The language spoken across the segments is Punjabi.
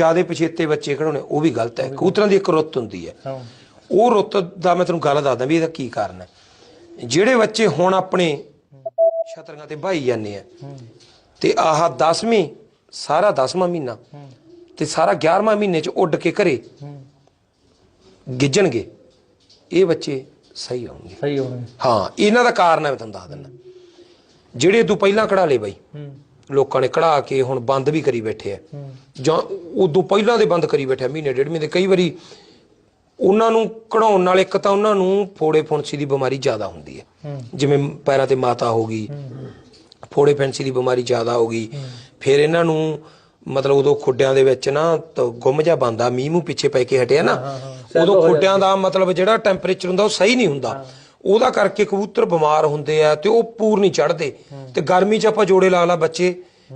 ਜਿਆਦੇ ਪਛੇਤੇ ਬੱਚੇ ਖੜਾਉਣੇ ਉਹ ਵੀ ਗਲਤ ਹੈ। ਕਬੂਤਰਾਂ ਦੀ ਇੱਕ ਰੁੱਤ ਹੁੰਦੀ ਹੈ। ਉਹ ਰੁੱਤ ਦਾ ਮੈਂ ਤੈਨੂੰ ਗੱਲ ਦੱਸਦਾ ਵੀ ਇਹਦਾ ਕੀ ਕਾਰਨ ਹੈ। ਜਿਹੜੇ ਬੱਚੇ ਹੁਣ ਆਪਣੇ ਛਤਰੀਆਂ ਤੇ ਭਾਈ ਜਾਂਦੇ ਆ ਤੇ ਆਹ 10ਵੀਂ ਸਾਰਾ 10ਵਾਂ ਮਹੀਨਾ ਤੇ ਸਾਰਾ 11ਵਾਂ ਮਹੀਨੇ ਚ ਉੱਡ ਕੇ ਘਰੇ ਗਿੱਜਣਗੇ ਇਹ ਬੱਚੇ ਸਹੀ ਆਉਣਗੇ ਸਹੀ ਹੋਣੇ ਹਾਂ ਇਹਨਾਂ ਦਾ ਕਾਰਨ ਹੈ ਮੈਂ ਤੁਹਾਨੂੰ ਦੱਸ ਦਿੰਦਾ। ਜਿਹੜੇ ਤੂੰ ਪਹਿਲਾਂ ਕਢਾ ਲਏ ਬਾਈ ਲੋਕਾਂ ਨੇ ਕਢਾ ਕੇ ਹੁਣ ਬੰਦ ਵੀ ਕਰੀ ਬੈਠੇ ਆ। ਜਾਂ ਉਦੋਂ ਪਹਿਲਾਂ ਦੇ ਬੰਦ ਕਰੀ ਬੈਠੇ ਆ, ਮਹੀਨੇ ਡੇਢ ਮਹੀਨੇ। ਕਈ ਵਾਰੀ ਉਹਨਾਂ ਨੂੰ ਕਢਾਉਣ ਨਾਲ ਇੱਕ ਤਾਂ ਉਹਨਾਂ ਨੂੰ ਫੋੜੇ ਫੁੰਸੀ ਦੀ ਬਿਮਾਰੀ ਜ਼ਿਆਦਾ ਹੁੰਦੀ ਹੈ। ਜਿਵੇਂ ਪੈਰਾਂ ਤੇ ਮਾਤਾ ਹੋ ਗਈ ਫੋੜੇ ਫੈਂਸੀ ਦੀ ਬਿਮਾਰੀ ਜ਼ਿਆਦਾ ਹੋ ਗਈ। ਫਿਰ ਇਹਨਾਂ ਨੂੰ ਮਤਲਬ ਉਦੋਂ ਖੁੱਡਿਆਂ ਦੇ ਵਿੱਚ ਨਾ ਗੁੰਮ ਜਾ ਬੰਦਾ ਮੀਂਹ ਮੂੰਹ ਪਿੱਛੇ ਪੈ ਕੇ ਹਟਿਆ ਨਾ ਉਦੋਂ ਖੁੱਡਿਆਂ ਦਾ ਮਤਲਬ ਜਿਹੜਾ ਟੈਂਪਰੇਚਰ ਹੁੰਦਾ ਉਹ ਸਹੀ ਨਹੀਂ ਹੁੰਦਾ। ਉਹਦਾ ਕਰਕੇ ਕਬੂਤਰ ਬਿਮਾਰ ਹੁੰਦੇ ਆ ਤੇ ਉਹ ਪੂਰ ਨਹੀਂ ਚੜਦੇ ਤੇ ਗਰਮੀ 'ਚ ਆਪਾਂ ਜੋੜੇ ਲਾ ਲਾ ਬੱਚੇ।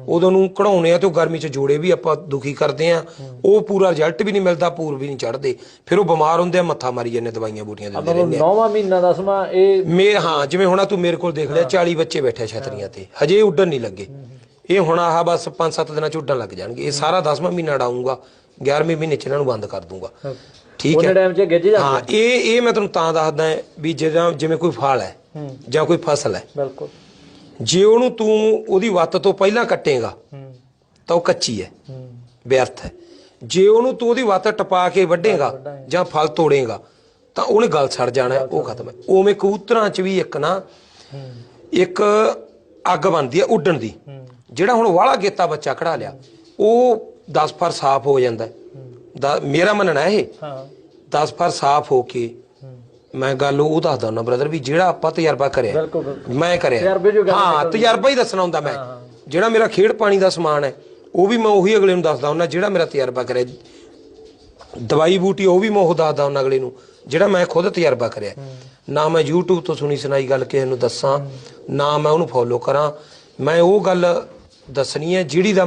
ਉਦੋਂ ਨੂੰ ਕਢਾਉਣੇ ਆ ਤੇ ਉਹ ਗਰਮੀ 'ਚ ਜੋੜੇ ਵੀ ਆਪਾਂ ਦੁਖੀ ਕਰਦੇ ਆ। ਉਹ ਪੂਰਾ ਰਿਜ਼ਲਟ ਵੀ ਨਹੀਂ ਮਿਲਦਾ ਪੂਰ ਵੀ ਨਹੀਂ ਚੜਦੇ ਫਿਰ ਉਹ ਬਿਮਾਰ ਹੁੰਦੇ ਆ ਮੱਥਾ ਮਾਰੀ ਜਾਂਦੇ ਦਵਾਈਆਂ ਬੂਟੀਆਂ ਦਿੰਦੇ ਰਹਿੰਦੇ ਆ। ਨੌਵਾਂ ਮਹੀਨਾ ਦਸਵਾਂ ਇਹ ਮੇ ਹਾਂ ਜਿਵੇਂ ਹੁਣ ਤੂੰ ਮੇਰੇ ਕੋਲ ਦੇਖ ਲਿਆ 40 ਬੱਚੇ ਬੈਠੇ ਛਤਰੀਆਂ ਤੇ। ਹਜੇ ਉੱਡਣ ਨਹੀਂ ਲੱਗੇ। ਇਹ ਹੁਣ ਆਹ ਬਸ 5-7 ਦਿਨਾਂ ਚ ਉੱਡਣ ਲੱਗ ਜਾਣਗੇ। ਇਹ ਸਾਰਾ 10ਵਾਂ ਮਹੀਨਾ ਡਾਉਂਗਾ 11ਵੇਂ ਮਹੀਨੇ ਚ ਇਹਨਾਂ ਨੂੰ ਬੰਦ ਕਰ ਦੂੰਗਾ ਠੀਕ ਉਹਨੇ ਹੈ। ਟਾਈਮ 'ਚ ਗਿੱਜ ਜਾ ਹਾਂ ਇਹ ਇਹ ਮੈਂ ਤੁਹਾਨੂੰ ਤਾਂ ਦੱਸਦਾ ਵੀ ਜਿਹੜਾ ਜਿਵੇਂ ਕੋਈ ਫਲ ਹੈ ਜਾਂ ਕੋਈ ਫਸਲ ਹੈ ਬਿਲਕੁਲ। ਜੇ ਉਹਨੂੰ ਤੂੰ ਉਹਦੀ ਵੱਤ ਤੋਂ ਪਹਿਲਾਂ ਕੱਟੇਗਾ ਤਾਂ ਉਹ ਕੱਚੀ ਹੈ ਵਿਅਰਥ ਹੈ। ਜੇ ਉਹਨੂੰ ਤੂੰ ਉਹਦੀ ਵੱਤ ਟਪਾ ਕੇ ਵੱਢੇਗਾ ਜਾਂ ਫਲ ਤੋੜੇਗਾ ਤਾਂ ਉਹਨੇ ਗਲ ਛੜ ਜਾਣਾ ਉਹ ਖਤਮ ਹੈ। ਉਵੇਂ ਕਬੂਤਰਾਂ 'ਚ ਵੀ ਇੱਕ ਨਾ ਇੱਕ ਅੱਗ ਬਣਦੀ ਹੈ ਉੱਡਣ ਦੀ। ਜਿਹੜਾ ਹੁਣ ਵਾਲਾ ਗੇਤਾ ਬੱਚਾ ਖੜਾ ਲਿਆ ਉਹ 10 ਫਰ ਸਾਫ਼ ਹੋ ਜਾਂਦਾ। ਦਾ- ਮੇਰਾ ਮੰਨਣਾ ਇਹ। ਹਾਂ। 10 ਫਰ ਸਾਫ਼ ਹੋ ਕੇ ਮੈਂ ਗੱਲ ਉਹ ਦੱਸਦਾ ਹੁੰਦਾ ਬ੍ਰਦਰ ਵੀ ਜਿਹੜਾ ਆਪਾਂ ਤਜਰਬਾ ਕਰਿਆ। ਬਿਲਕੁਲ ਬਿਲਕੁਲ। ਮੈਂ ਕਰਿਆ। ਤਜਰਬੇ ਚੋਂ ਗੱਲ ਹਾਂ ਤਜਰਬਾ ਹੀ ਦੱਸਣਾ ਹੁੰਦਾ ਮੈਂ। ਜਿਹੜਾ ਮੇਰਾ ਖੇਡ ਪਾਣੀ ਦਾ ਸਮਾਨ ਹੈ ਉਹ ਵੀ ਮੈਂ ਉਹੀ ਅਗਲੇ ਨੂੰ ਦੱਸਦਾ ਹੁੰਦਾ ਜਿਹੜਾ ਮੇਰਾ ਤਜਰਬਾ ਕਰਿਆ। ਦਵਾਈ ਬੂਟੀ ਉਹ ਵੀ ਮੈਂ ਉਹ ਦੱਸਦਾ ਹੁੰਦਾ ਅਗਲੇ ਨੂੰ ਜਿਹੜਾ ਮੈਂ ਖੁਦ ਤਜਰਬਾ ਕਰਿਆ। ਨਾ ਮੈਂ YouTube ਤੋਂ ਸੁਣੀ ਸੁਣਾਈ ਗੱਲ ਕਿਸੇ ਨੂੰ ਦੱਸਾਂ ਨਾ ਮੈਂ ਉਹਨੂੰ ਫੋਲੋ ਕਰਾਂ। ਮੈਂ ਉਹ ਗੱਲ ਦੱਸਣੀ ਹੈ ਜਿਹੜੀ ਦਾ